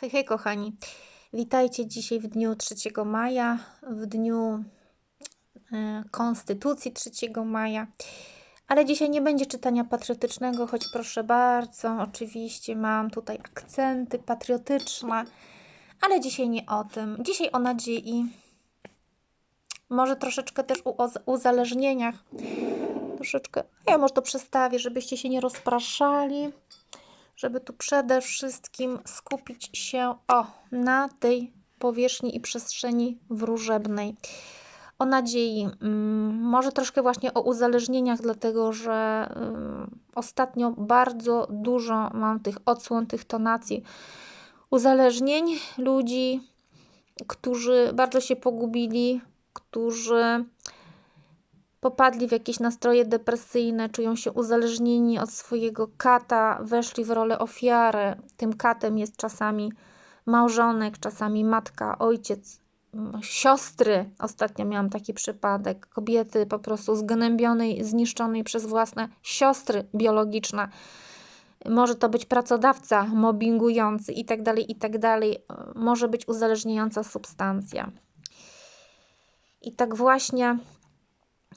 Hej, hej, kochani. Witajcie dzisiaj w dniu 3 maja, w dniu e, Konstytucji 3 maja. Ale dzisiaj nie będzie czytania patriotycznego, choć proszę bardzo, oczywiście mam tutaj akcenty patriotyczne, ale dzisiaj nie o tym. Dzisiaj o nadziei, może troszeczkę też o uzależnieniach. Troszeczkę, ja może to przestawię, żebyście się nie rozpraszali żeby tu przede wszystkim skupić się o, na tej powierzchni i przestrzeni wróżebnej. O nadziei, mm, może troszkę właśnie o uzależnieniach, dlatego że ostatnio bardzo dużo mam tych odsłon, tych tonacji uzależnień ludzi, którzy bardzo się pogubili, którzy popadli w jakieś nastroje depresyjne, czują się uzależnieni od swojego kata, weszli w rolę ofiary. Tym katem jest czasami małżonek, czasami matka, ojciec, siostry. Ostatnio miałam taki przypadek. Kobiety po prostu zgnębionej, zniszczonej przez własne siostry biologiczne. Może to być pracodawca mobbingujący i tak dalej, i tak. Może być uzależniająca substancja. I tak właśnie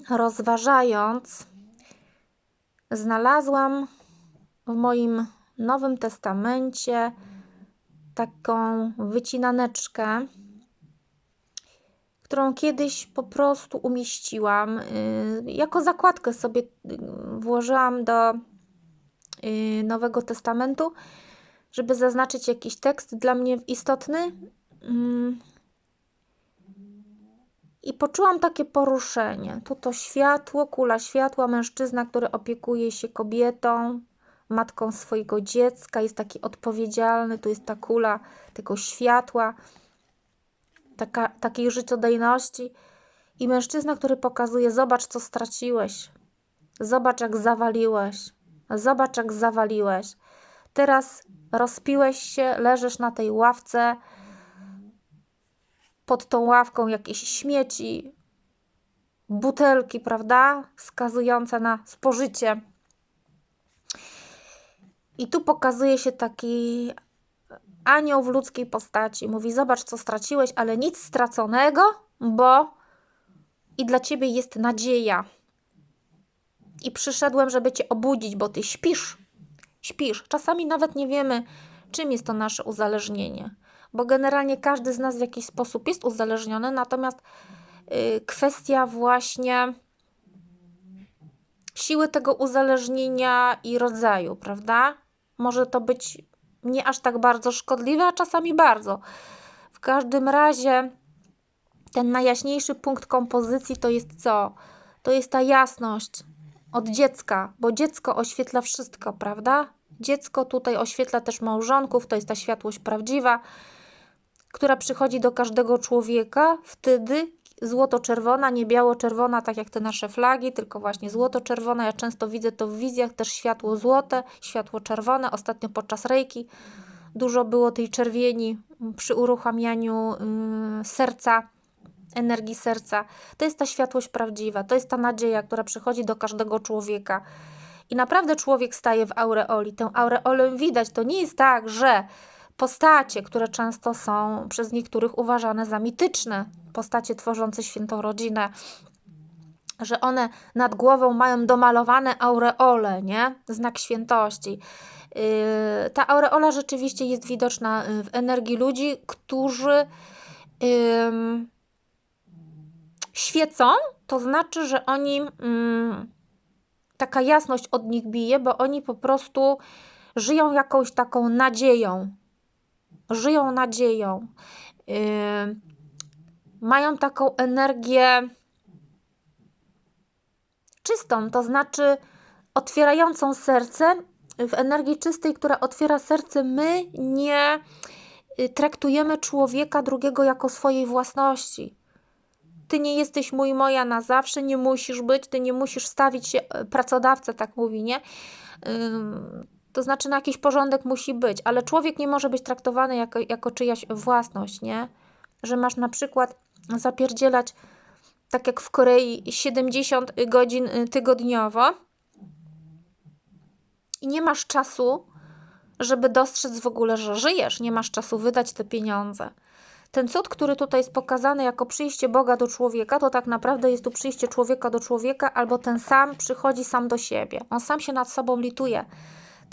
rozważając, znalazłam w moim Nowym Testamencie taką wycinaneczkę, którą kiedyś po prostu umieściłam. Y, jako zakładkę sobie y, włożyłam do y, Nowego Testamentu, żeby zaznaczyć jakiś tekst dla mnie istotny. I poczułam takie poruszenie. Tu to światło, kula światła, mężczyzna, który opiekuje się kobietą, matką swojego dziecka, jest taki odpowiedzialny. Tu jest ta kula tego światła, taka, takiej życiodajności. I mężczyzna, który pokazuje: Zobacz, co straciłeś. Zobacz, jak zawaliłeś. Zobacz, jak zawaliłeś. Teraz rozpiłeś się, leżysz na tej ławce pod tą ławką jakieś śmieci, butelki, prawda? Wskazujące na spożycie. I tu pokazuje się taki anioł w ludzkiej postaci. Mówi: Zobacz, co straciłeś, ale nic straconego, bo i dla ciebie jest nadzieja. I przyszedłem, żeby cię obudzić, bo ty śpisz. Śpisz. Czasami nawet nie wiemy, czym jest to nasze uzależnienie bo generalnie każdy z nas w jakiś sposób jest uzależniony, natomiast y, kwestia właśnie siły tego uzależnienia i rodzaju, prawda? Może to być nie aż tak bardzo szkodliwe, a czasami bardzo. W każdym razie ten najjaśniejszy punkt kompozycji to jest co? To jest ta jasność od dziecka, bo dziecko oświetla wszystko, prawda? Dziecko tutaj oświetla też małżonków, to jest ta światłość prawdziwa która przychodzi do każdego człowieka wtedy złoto-czerwona, nie biało-czerwona, tak jak te nasze flagi, tylko właśnie złoto-czerwona. Ja często widzę to w wizjach, też światło złote, światło czerwone. Ostatnio podczas rejki dużo było tej czerwieni przy uruchamianiu yy, serca, energii serca. To jest ta światłość prawdziwa, to jest ta nadzieja, która przychodzi do każdego człowieka. I naprawdę człowiek staje w aureoli. Tę aureolę widać. To nie jest tak, że postacie, które często są przez niektórych uważane za mityczne, postacie tworzące świętą rodzinę, że one nad głową mają domalowane aureole, nie? Znak świętości. Yy, ta aureola rzeczywiście jest widoczna w energii ludzi, którzy świecą, to znaczy, że oni yy, taka jasność od nich bije, bo oni po prostu żyją jakąś taką nadzieją, żyją nadzieją, yy, mają taką energię czystą, to znaczy otwierającą serce. W energii czystej, która otwiera serce, my nie y, traktujemy człowieka drugiego jako swojej własności. Ty nie jesteś mój, moja na zawsze, nie musisz być, ty nie musisz stawić się, y, pracodawca tak mówi, nie? To znaczy, na jakiś porządek musi być, ale człowiek nie może być traktowany jako, jako czyjaś własność, nie? Że masz na przykład zapierdzielać, tak jak w Korei, 70 godzin tygodniowo i nie masz czasu żeby dostrzec w ogóle, że żyjesz, nie masz czasu wydać te pieniądze. Ten cud, który tutaj jest pokazany jako przyjście Boga do człowieka, to tak naprawdę jest tu przyjście człowieka do człowieka, albo ten sam przychodzi sam do siebie. On sam się nad sobą lituje.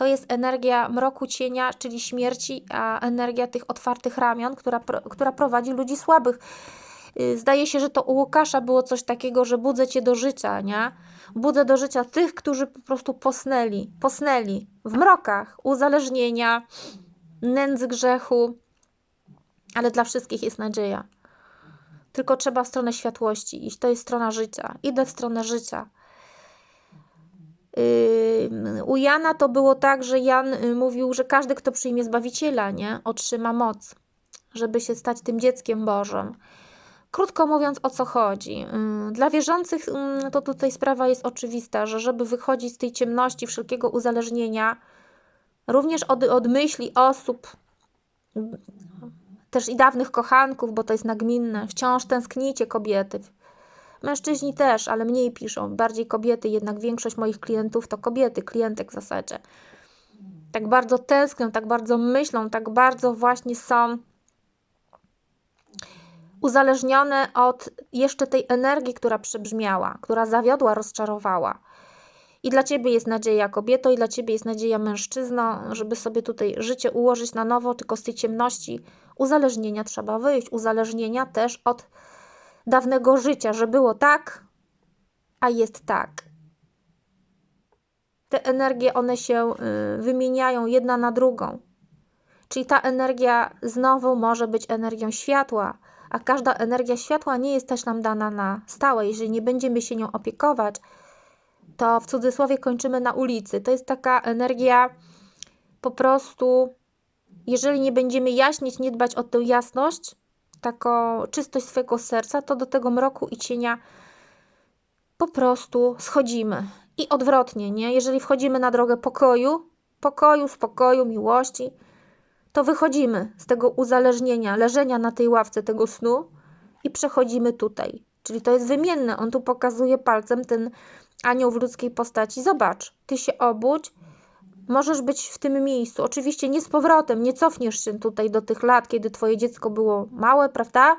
To jest energia mroku cienia, czyli śmierci, a energia tych otwartych ramion, która, która prowadzi ludzi słabych. Y, zdaje się, że to u Łukasza było coś takiego, że budzę cię do życia, nie? Budzę do życia tych, którzy po prostu posnęli, posnęli w mrokach uzależnienia, nędzy grzechu, ale dla wszystkich jest nadzieja. Tylko trzeba w stronę światłości iść. To jest strona życia. Idę w stronę życia. U Jana to było tak, że Jan y, mówił, że każdy, kto przyjmie Zbawiciela, nie, otrzyma moc, żeby się stać tym dzieckiem Bożym. Krótko mówiąc, o co chodzi? Dla wierzących to tutaj sprawa jest oczywista, że żeby wychodzić z tej ciemności, wszelkiego uzależnienia, również od, od myśli osób, też i dawnych kochanków, bo to jest nagminne, wciąż tęsknicie kobiety. Mężczyźni też, ale mniej piszą, bardziej kobiety, jednak większość moich klientów to kobiety, klientek w zasadzie. Tak bardzo tęsknią, tak bardzo myślą, tak bardzo właśnie są uzależnione od jeszcze tej energii, która przebrzmiała, która zawiodła, rozczarowała. I dla ciebie jest nadzieja kobieto, i dla ciebie jest nadzieja mężczyzno, żeby sobie tutaj życie ułożyć na nowo, tylko z tej ciemności uzależnienia trzeba wyjść. Uzależnienia też od dawnego życia, że było tak, a jest tak. Te energie, one się y, wymieniają jedna na drugą. Czyli ta energia znowu może być energią światła, a każda energia światła nie jest też nam dana na stałe. Jeżeli nie będziemy się nią opiekować, to w cudzysłowie kończymy na ulicy. To jest taka energia po prostu, jeżeli nie będziemy jaśnieć, nie dbać o tę jasność, taką czystość swojego serca, to do tego mroku i cienia po prostu schodzimy. I odwrotnie, nie? Jeżeli wchodzimy na drogę pokoju, pokoju, spokoju, miłości, to wychodzimy z tego uzależnienia, leżenia na tej ławce tego snu i przechodzimy tutaj. Czyli to jest wymienne. On tu pokazuje palcem ten anioł w ludzkiej postaci. Zobacz, ty się obudź, możesz być w tym miejscu. Oczywiście nie z powrotem, nie cofniesz się tutaj do tych lat, kiedy twoje dziecko było małe, prawda?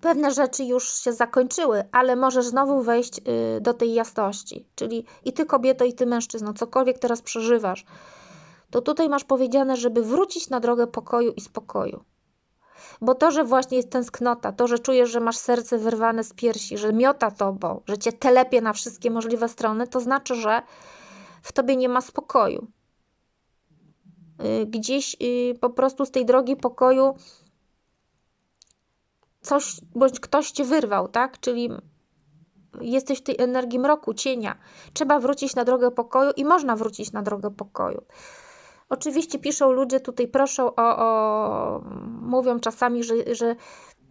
Pewne rzeczy już się zakończyły, ale możesz znowu wejść y, do tej jasności. Czyli i ty kobieto, i ty mężczyzno, cokolwiek teraz przeżywasz, to tutaj masz powiedziane, żeby wrócić na drogę pokoju i spokoju. Bo to, że właśnie jest tęsknota, to, że czujesz, że masz serce wyrwane z piersi, że miota tobą, że cię telepie na wszystkie możliwe strony, to znaczy, że w tobie nie ma spokoju. Y, gdzieś y, po prostu z tej drogi pokoju coś, bądź ktoś cię wyrwał, tak? Czyli jesteś w tej energii mroku, cienia. Trzeba wrócić na drogę pokoju i można wrócić na drogę pokoju. Oczywiście piszą ludzie tutaj, proszą o, o mówią czasami, że, że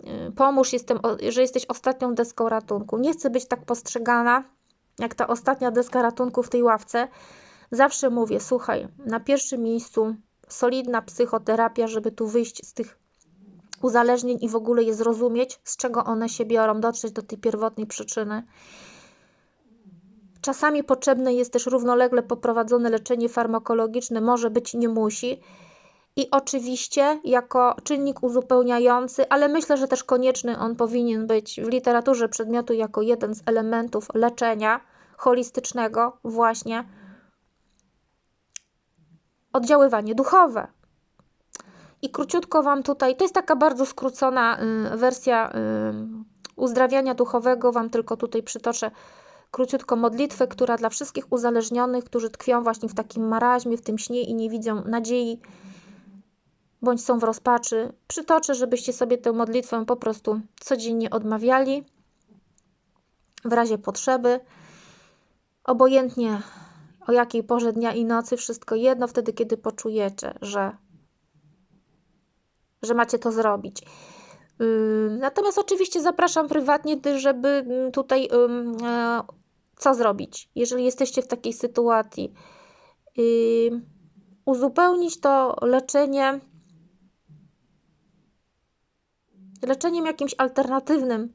y, pomóż, jestem, że jesteś ostatnią deską ratunku. Nie chcę być tak postrzegana, jak ta ostatnia deska ratunku w tej ławce. Zawsze mówię, słuchaj, na pierwszym miejscu solidna psychoterapia, żeby tu wyjść z tych uzależnień i w ogóle je zrozumieć, z czego one się biorą, dotrzeć do tej pierwotnej przyczyny. Czasami potrzebne jest też równolegle poprowadzone leczenie farmakologiczne, może być, nie musi. I oczywiście jako czynnik uzupełniający, ale myślę, że też konieczny on powinien być w literaturze przedmiotu jako jeden z elementów leczenia holistycznego, właśnie oddziaływanie duchowe. I króciutko Wam tutaj, to jest taka bardzo skrócona y, wersja y, uzdrawiania duchowego, Wam tylko tutaj przytoczę króciutko modlitwę, która dla wszystkich uzależnionych, którzy tkwią właśnie w takim maraźmie, w tym śnie i nie widzą nadziei, bądź są w rozpaczy, przytoczę, żebyście sobie tę modlitwę po prostu codziennie odmawiali w razie potrzeby. Obojętnie o jakiej porze dnia i nocy, wszystko jedno wtedy, kiedy poczujecie, że, że macie to zrobić. Natomiast oczywiście zapraszam prywatnie, żeby tutaj e, co zrobić, jeżeli jesteście w takiej sytuacji. Uzupełnić to leczenie leczeniem jakimś alternatywnym,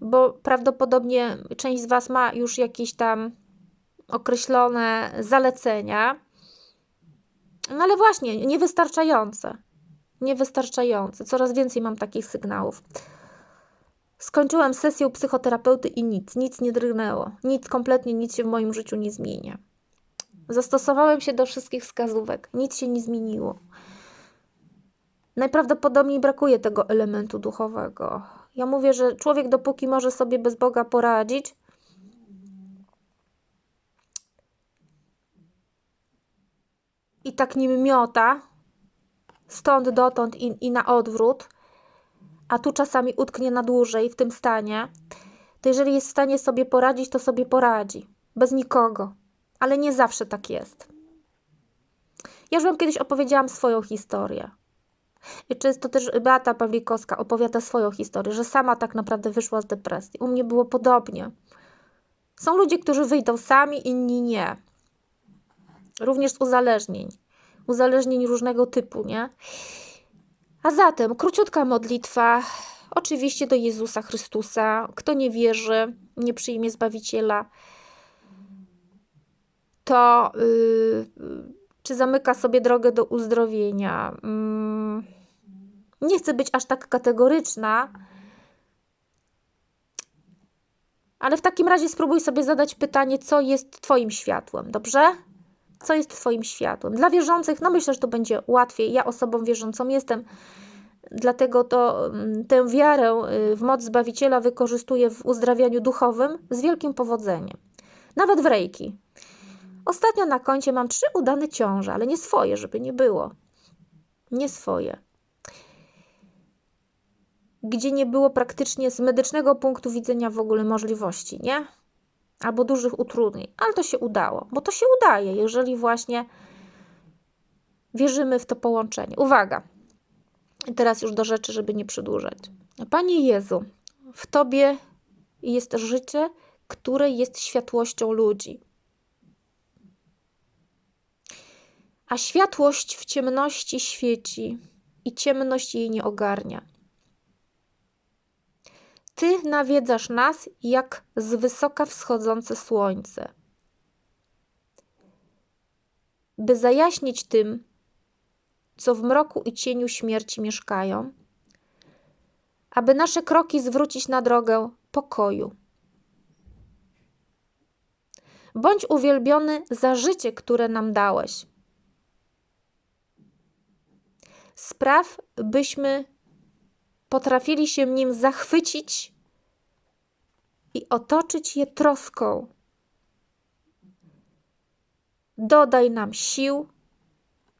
bo prawdopodobnie część z Was ma już jakieś tam określone zalecenia. No ale właśnie, niewystarczające. Niewystarczające. Coraz więcej mam takich sygnałów. Skończyłam sesję u psychoterapeuty i nic, nic nie drgnęło. Nic, kompletnie nic się w moim życiu nie zmienia. Zastosowałem się do wszystkich wskazówek, nic się nie zmieniło. Najprawdopodobniej brakuje tego elementu duchowego. Ja mówię, że człowiek, dopóki może sobie bez Boga poradzić, i tak nim miota, stąd dotąd i, i na odwrót, a tu czasami utknie na dłużej w tym stanie, to jeżeli jest w stanie sobie poradzić, to sobie poradzi. Bez nikogo. Ale nie zawsze tak jest. Ja już Wam kiedyś opowiedziałam swoją historię. Często też Beata Pawlikowska opowiada swoją historię, że sama tak naprawdę wyszła z depresji. U mnie było podobnie. Są ludzie, którzy wyjdą sami, inni nie. Również z uzależnień. Uzależnień różnego typu, nie? A zatem króciutka modlitwa, oczywiście do Jezusa Chrystusa. Kto nie wierzy, nie przyjmie Zbawiciela, to yy, czy zamyka sobie drogę do uzdrowienia. Yy, nie chcę być aż tak kategoryczna, ale w takim razie spróbuj sobie zadać pytanie, co jest Twoim światłem, dobrze? Co jest Twoim światłem? Dla wierzących, no myślę, że to będzie łatwiej. Ja osobą wierzącą jestem, dlatego to mm, tę wiarę y, w moc Zbawiciela wykorzystuję w uzdrawianiu duchowym z wielkim powodzeniem. Nawet w rejki. Ostatnio na koncie mam trzy udane ciąże, ale nie swoje, żeby nie było. Nie swoje. Gdzie nie było praktycznie z medycznego punktu widzenia w ogóle możliwości, nie? Albo dużych utrudnień, ale to się udało, bo to się udaje, jeżeli właśnie wierzymy w to połączenie. Uwaga, teraz już do rzeczy, żeby nie przedłużać. Panie Jezu, w Tobie jest życie, które jest światłością ludzi. A światłość w ciemności świeci i ciemność jej nie ogarnia. Ty nawiedzasz nas jak z wysoka wschodzące słońce, by zajaśnić tym, co w mroku i cieniu śmierci mieszkają, aby nasze kroki zwrócić na drogę pokoju. Bądź uwielbiony za życie, które nam dałeś. Spraw, byśmy potrafili się nim zachwycić i otoczyć je troską. Dodaj nam sił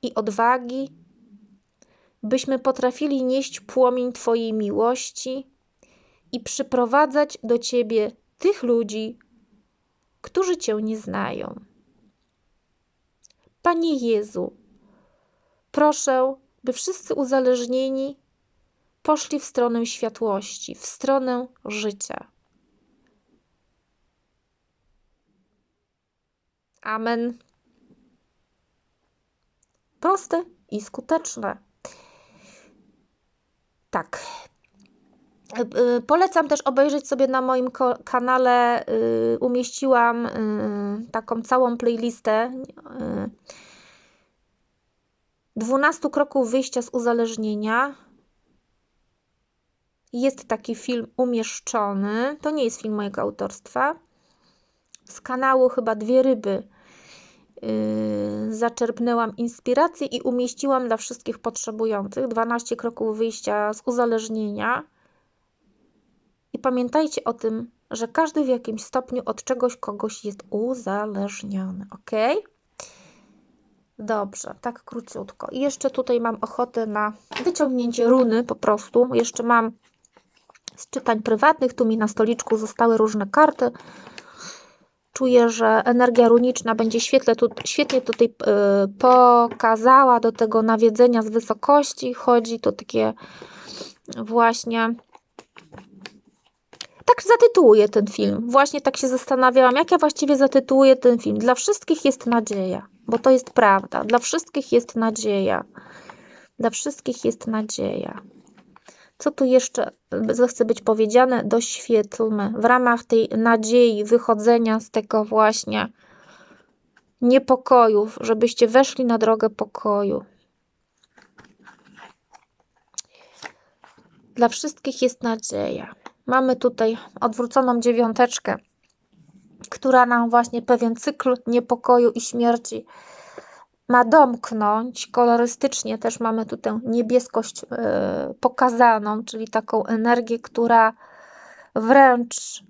i odwagi, byśmy potrafili nieść płomień Twojej miłości i przyprowadzać do Ciebie tych ludzi, którzy Cię nie znają. Panie Jezu, proszę, by wszyscy uzależnieni poszli w stronę światłości, w stronę życia. Amen. Proste i skuteczne. Tak. Y, polecam też obejrzeć sobie na moim kanale. Y, umieściłam y, taką całą playlistę 12 kroków wyjścia z uzależnienia. Jest taki film umieszczony. To nie jest film mojego autorstwa. Z kanału chyba Dwie Ryby yy, zaczerpnęłam inspirację i umieściłam dla wszystkich potrzebujących 12 kroków wyjścia z uzależnienia. I pamiętajcie o tym, że każdy w jakimś stopniu od czegoś kogoś jest uzależniony, ok? Dobrze, tak króciutko. I jeszcze tutaj mam ochotę na wyciągnięcie runy po prostu. Jeszcze mam z czytań prywatnych, tu mi na stoliczku zostały różne karty. Czuję, że energia runiczna będzie świetle, tu, świetnie tutaj yy, pokazała do tego nawiedzenia z wysokości. Chodzi to takie właśnie tak zatytułuję ten film. Właśnie tak się zastanawiałam, jak ja właściwie zatytułuję ten film. Dla wszystkich jest nadzieja, bo to jest prawda. Dla wszystkich jest nadzieja. Dla wszystkich jest nadzieja. Co tu jeszcze zechce być powiedziane? Doświetlmy w ramach tej nadziei wychodzenia z tego właśnie niepokojów, żebyście weszli na drogę pokoju. Dla wszystkich jest nadzieja. Mamy tutaj odwróconą dziewiąteczkę, która nam właśnie pewien cykl niepokoju i śmierci ma domknąć. Kolorystycznie też mamy tutaj niebieskość yy, pokazaną, czyli taką energię, która wręcz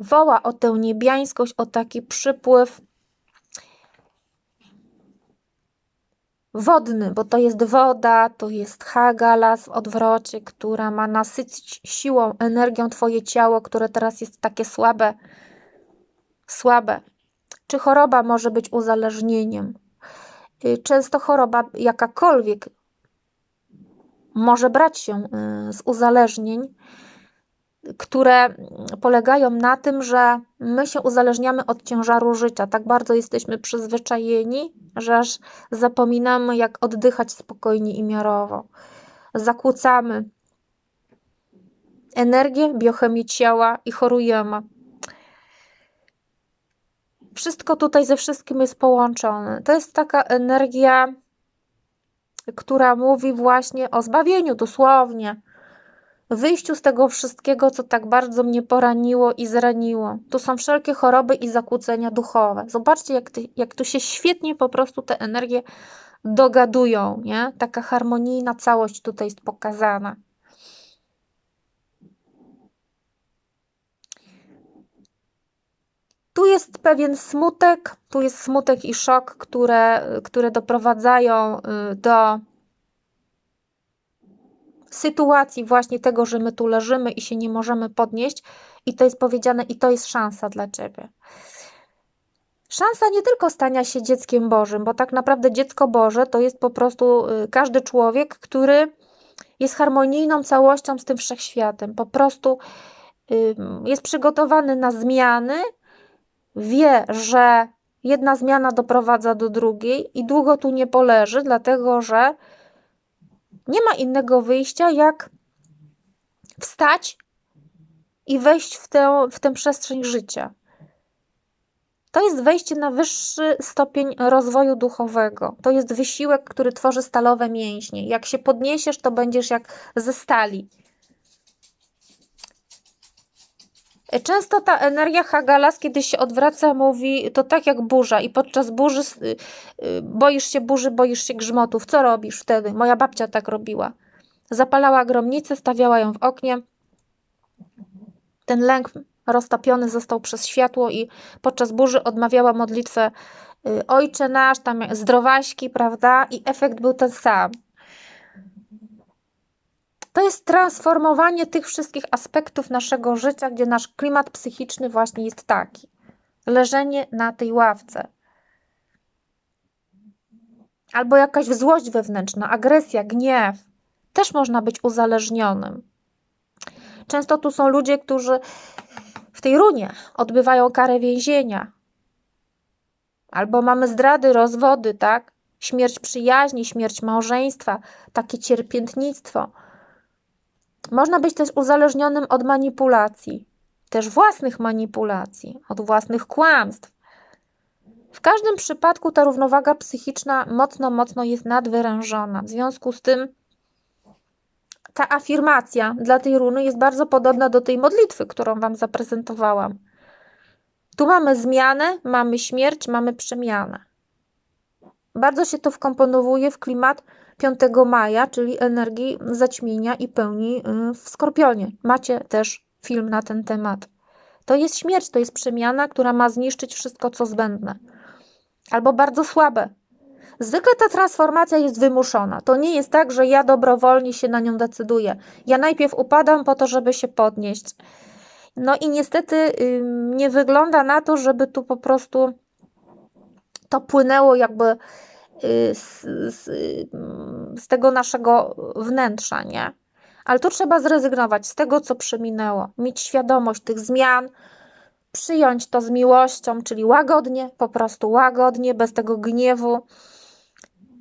woła o tę niebiańskość, o taki przypływ wodny, bo to jest woda, to jest Hagalas w odwrocie, która ma nasycić siłą, energią Twoje ciało, które teraz jest takie słabe. Słabe. Czy choroba może być uzależnieniem? Y, często choroba jakakolwiek może brać się y, z uzależnień, które polegają na tym, że my się uzależniamy od ciężaru życia. Tak bardzo jesteśmy przyzwyczajeni, że aż zapominamy, jak oddychać spokojnie i miarowo. Zakłócamy energię, biochemię ciała i chorujemy. Wszystko tutaj ze wszystkim jest połączone. To jest taka energia, która mówi właśnie o zbawieniu, dosłownie wyjściu z tego wszystkiego, co tak bardzo mnie poraniło i zraniło. Tu są wszelkie choroby i zakłócenia duchowe. Zobaczcie, jak, ty, jak tu się świetnie po prostu te energie dogadują, nie? Taka harmonijna całość tutaj jest pokazana. Tu jest pewien smutek, tu jest smutek i szok, które, które doprowadzają y, do sytuacji właśnie tego, że my tu leżymy i się nie możemy podnieść, i to jest powiedziane, i to jest szansa dla ciebie. Szansa nie tylko stania się dzieckiem Bożym, bo tak naprawdę dziecko Boże to jest po prostu y, każdy człowiek, który jest harmonijną całością z tym wszechświatem. Po prostu jest przygotowany na zmiany, wie, że jedna zmiana doprowadza do drugiej i długo tu nie poleży, dlatego że nie ma innego wyjścia, jak wstać i wejść w tę, w tę przestrzeń życia. To jest wejście na wyższy stopień rozwoju duchowego. To jest wysiłek, który tworzy stalowe mięśnie. Jak się podniesiesz, to będziesz jak ze stali. Często ta energia Hagalas, kiedy się odwraca, mówi to tak jak burza i podczas burzy y, y, boisz się burzy, boisz się grzmotów. Co robisz wtedy? Moja babcia tak robiła. Zapalała gromnicę, stawiała ją w oknie. Ten lęk roztopiony został przez światło i podczas burzy odmawiała modlitwę y, Ojcze nasz, tam zdrowaśki, prawda? I efekt był ten sam. To jest transformowanie tych wszystkich aspektów naszego życia, gdzie nasz klimat psychiczny właśnie jest taki. Leżenie na tej ławce. Albo jakaś złość wewnętrzna, agresja, gniew. Też można być uzależnionym. Często tu są ludzie, którzy w tej runie odbywają karę więzienia. Albo mamy zdrady, rozwody, tak? Śmierć przyjaźni, śmierć małżeństwa, takie cierpiętnictwo można być też uzależnionym od manipulacji, też własnych manipulacji, od własnych kłamstw. W każdym przypadku ta równowaga psychiczna mocno, mocno jest nadwyrężona. W związku z tym ta afirmacja dla tej runy jest bardzo podobna do tej modlitwy, którą Wam zaprezentowałam. Tu mamy zmianę, mamy śmierć, mamy przemianę. Bardzo się to wkomponowuje w klimat 5 maja, czyli energii zaćmienia i pełni y, w Skorpionie. Macie też film na ten temat. To jest śmierć, to jest przemiana, która ma zniszczyć wszystko, co zbędne. Albo bardzo słabe. Zwykle ta transformacja jest wymuszona. To nie jest tak, że ja dobrowolnie się na nią decyduję. Ja najpierw upadam po to, żeby się podnieść. No i niestety yy, nie wygląda na to, żeby tu po prostu to płynęło jakby Y, z, z, z tego naszego wnętrza, nie? Ale tu trzeba zrezygnować z tego, co przeminęło, mieć świadomość tych zmian, przyjąć to z miłością, czyli łagodnie, po prostu łagodnie, bez tego gniewu.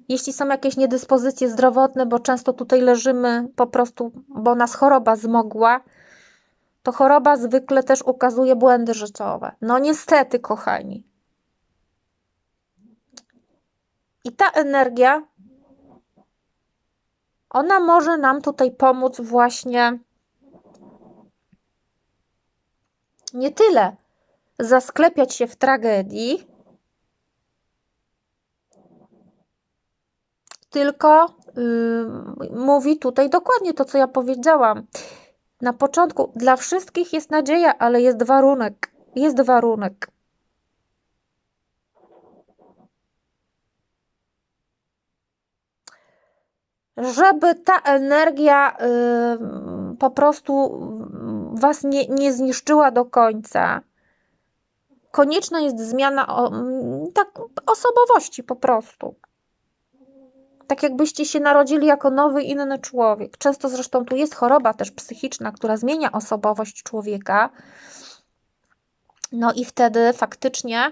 Jeśli są jakieś niedyspozycje zdrowotne, bo często tutaj leżymy po prostu, bo nas choroba zmogła, to choroba zwykle też ukazuje błędy życiowe. No niestety, kochani, I ta energia, ona może nam tutaj pomóc właśnie nie tyle zasklepiać się w tragedii, tylko yy, mówi tutaj dokładnie to, co ja powiedziałam. Na początku dla wszystkich jest nadzieja, ale jest warunek. Jest warunek. Żeby ta energia yy, po prostu was nie, nie zniszczyła do końca. Konieczna jest zmiana tak, osobowości po prostu tak jakbyście się narodzili jako nowy, inny człowiek. Często zresztą tu jest choroba też psychiczna, która zmienia osobowość człowieka. No i wtedy faktycznie,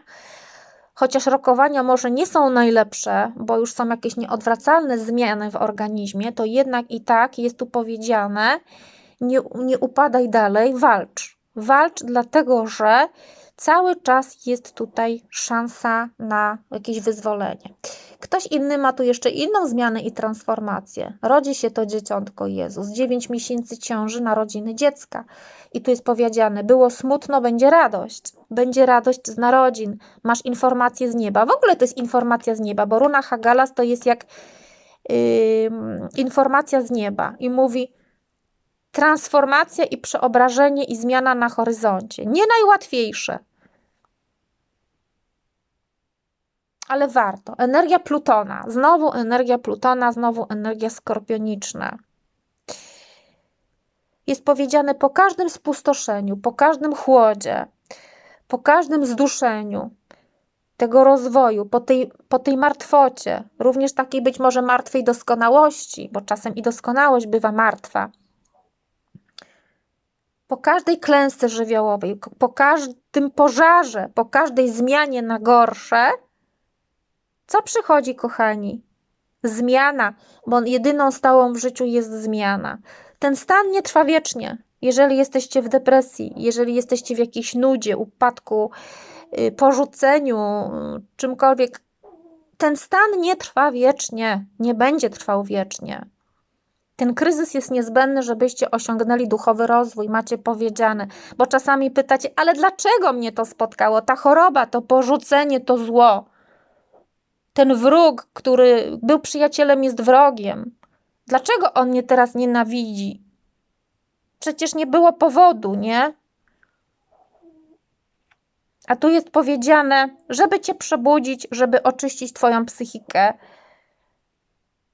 chociaż rokowania może nie są najlepsze, bo już są jakieś nieodwracalne zmiany w organizmie, to jednak i tak jest tu powiedziane, nie, nie upadaj dalej, walcz. Walcz, dlatego że cały czas jest tutaj szansa na jakieś wyzwolenie. Ktoś inny ma tu jeszcze inną zmianę i transformację. Rodzi się to dzieciątko Jezus. 9 miesięcy ciąży narodziny dziecka. I tu jest powiedziane, było smutno, będzie radość. Będzie radość z narodzin. Masz informację z nieba. W ogóle to jest informacja z nieba, bo runa Hagalas to jest jak yy, informacja z nieba. I mówi, transformacja i przeobrażenie i zmiana na horyzoncie. Nie najłatwiejsze, ale warto. Energia Plutona, znowu energia Plutona, znowu energia skorpioniczna. Jest powiedziane po każdym spustoszeniu, po każdym chłodzie, po każdym zduszeniu tego rozwoju, po tej, po tej martwocie, również takiej być może martwej doskonałości, bo czasem i doskonałość bywa martwa. Po każdej klęsce żywiołowej, po każdym pożarze, po każdej zmianie na gorsze, co przychodzi, kochani? Zmiana, bo jedyną stałą w życiu jest zmiana. Ten stan nie trwa wiecznie. Jeżeli jesteście w depresji, jeżeli jesteście w jakiejś nudzie, upadku, y, porzuceniu, czymkolwiek, ten stan nie trwa wiecznie, nie będzie trwał wiecznie. Ten kryzys jest niezbędny, żebyście osiągnęli duchowy rozwój, macie powiedziane, bo czasami pytacie, ale dlaczego mnie to spotkało? Ta choroba, to porzucenie, to zło ten wróg, który był przyjacielem, jest wrogiem. Dlaczego on mnie teraz nienawidzi? Przecież nie było powodu, nie? A tu jest powiedziane, żeby cię przebudzić, żeby oczyścić twoją psychikę,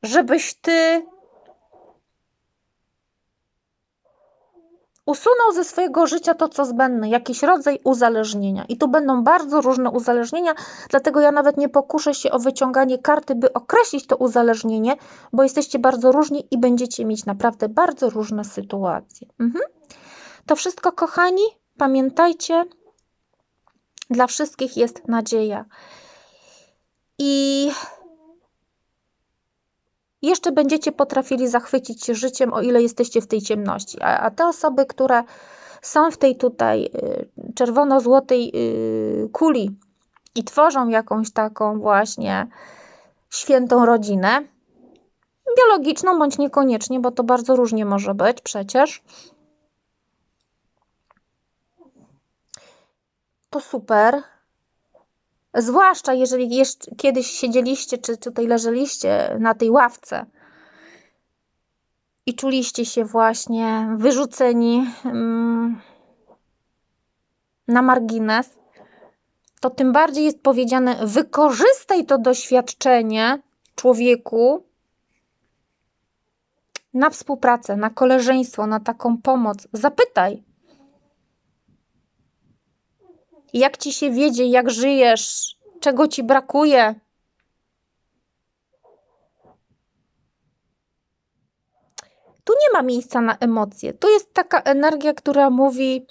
żebyś ty usunął ze swojego życia to, co zbędne, jakiś rodzaj uzależnienia. I tu będą bardzo różne uzależnienia, dlatego ja nawet nie pokuszę się o wyciąganie karty, by określić to uzależnienie, bo jesteście bardzo różni i będziecie mieć naprawdę bardzo różne sytuacje. Mhm. To wszystko, kochani, pamiętajcie, dla wszystkich jest nadzieja. I jeszcze będziecie potrafili zachwycić się życiem, o ile jesteście w tej ciemności. A, a te osoby, które są w tej tutaj y, czerwono-złotej y, kuli i tworzą jakąś taką właśnie świętą rodzinę, biologiczną bądź niekoniecznie, bo to bardzo różnie może być przecież. To super. Zwłaszcza jeżeli jeszcze kiedyś siedzieliście, czy tutaj leżeliście na tej ławce i czuliście się właśnie wyrzuceni mm, na margines, to tym bardziej jest powiedziane: wykorzystaj to doświadczenie człowieku na współpracę, na koleżeństwo, na taką pomoc. Zapytaj, jak ci się wiedzie, jak żyjesz, czego ci brakuje. Tu nie ma miejsca na emocje. Tu jest taka energia, która mówi,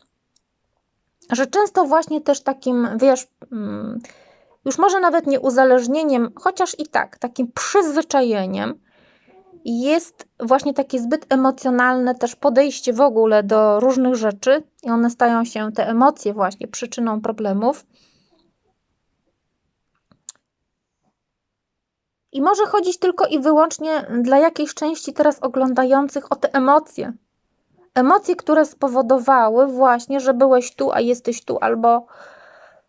że często właśnie też takim, wiesz, mm, już może nawet nie uzależnieniem, chociaż i tak, takim przyzwyczajeniem jest właśnie takie zbyt emocjonalne też podejście w ogóle do różnych rzeczy i one stają się, te emocje właśnie, przyczyną problemów. I może chodzić tylko i wyłącznie dla jakiejś części teraz oglądających o te emocje. Emocje, które spowodowały właśnie, że byłeś tu, a jesteś tu, albo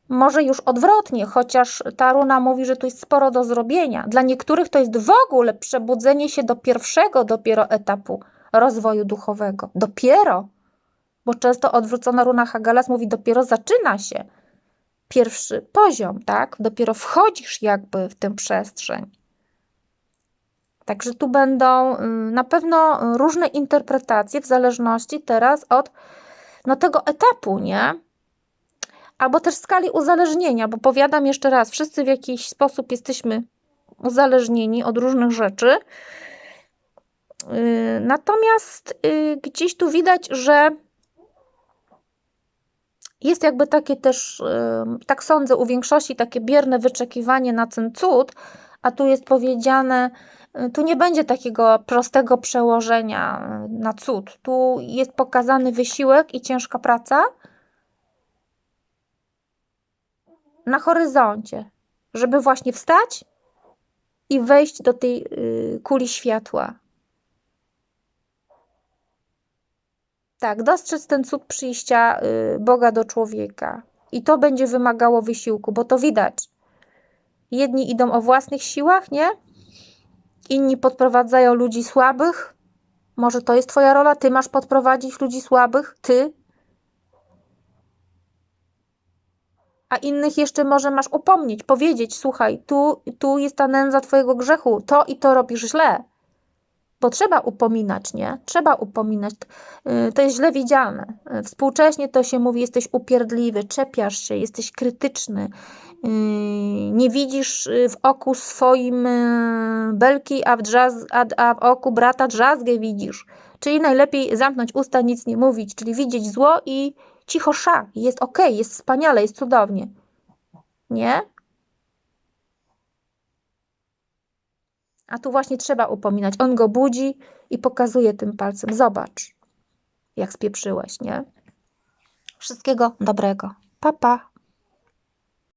może już odwrotnie, chociaż ta runa mówi, że tu jest sporo do zrobienia. Dla niektórych to jest w ogóle przebudzenie się do pierwszego dopiero etapu rozwoju duchowego. Dopiero, bo często odwrócona runa Hagalas mówi, dopiero zaczyna się pierwszy poziom, tak? Dopiero wchodzisz jakby w tę przestrzeń. Także tu będą y, na pewno różne interpretacje w zależności teraz od no, tego etapu, nie? Albo też skali uzależnienia, bo powiadam jeszcze raz, wszyscy w jakiś sposób jesteśmy uzależnieni od różnych rzeczy. Y, natomiast y, gdzieś tu widać, że jest jakby takie też, tak sądzę, u większości takie bierne wyczekiwanie na ten cud, a tu jest powiedziane, y, tu nie będzie takiego prostego przełożenia na cud. Tu jest pokazany wysiłek i ciężka praca na horyzoncie, żeby właśnie wstać i wejść do tej kuli światła. Tak, dostrzec ten cud przyjścia y, Boga do człowieka. I to będzie wymagało wysiłku, bo to widać. Jedni idą o własnych siłach, nie? Inni podprowadzają ludzi słabych. Może to jest Twoja rola? Ty masz podprowadzić ludzi słabych? Ty? A innych jeszcze może masz upomnieć, powiedzieć: Słuchaj, tu, tu jest ta nędza Twojego grzechu, to i to robisz źle bo trzeba upominać, nie? Trzeba upominać. Y, to jest źle widziane. Y, współcześnie to się mówi, jesteś upierdliwy, czepiasz się, jesteś krytyczny, y, nie widzisz w oku swoim belki, a w, drzaz, a, a w oku brata drzazgę widzisz. Czyli najlepiej zamknąć usta, nic nie mówić, czyli widzieć zło i cicho sza, jest ok, jest wspaniale, jest cudownie. Nie? A tu właśnie trzeba upominać. On go budzi i pokazuje tym palcem. Zobacz, jak spieprzyłeś, nie? Wszystkiego dobrego. Papa. Pa.